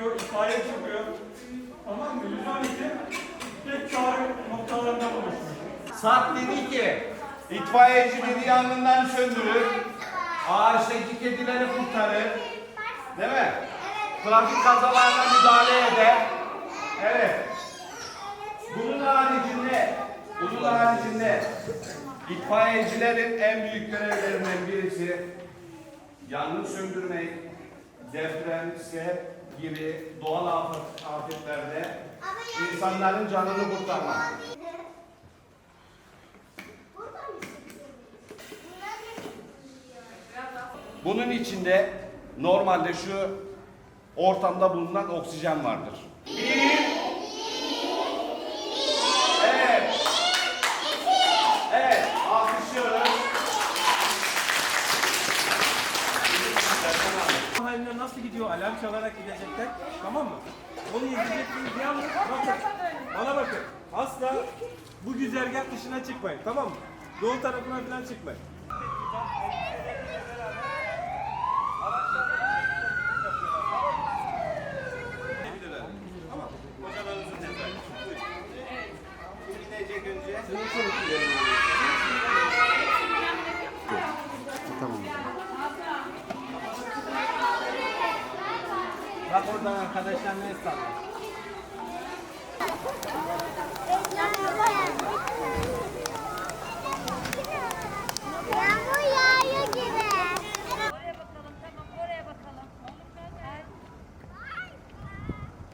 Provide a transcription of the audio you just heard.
çıkıyor, polis çıkıyor. Tamam mı? 112 tek çağrı noktalarında buluşmuş. Sarp dedi ki itfaiyeci beni yangından söndürür. Ağaçtaki kedileri kurtarır. Değil mi? Trafik kazalarına müdahale eder. Evet. Bunun haricinde, bunun haricinde itfaiyecilerin en büyük görevlerinden birisi yangın söndürmek, deprem, sel gibi doğal afet- afetlerde insanların canını kurtarmak. Bunun içinde normalde şu ortamda bulunan oksijen vardır. Evet. Evet, alkışlıyoruz. Haline nasıl gidiyor? Alarm çalarak gidecekler. Tamam mı? Onu izleyeceksiniz. Yalnız bakın. Bana bakın. Asla bu güzergah dışına çıkmayın. Tamam mı? Doğu tarafına falan çıkmayın. Bak oradan arkadaşlar ne ıslatmış.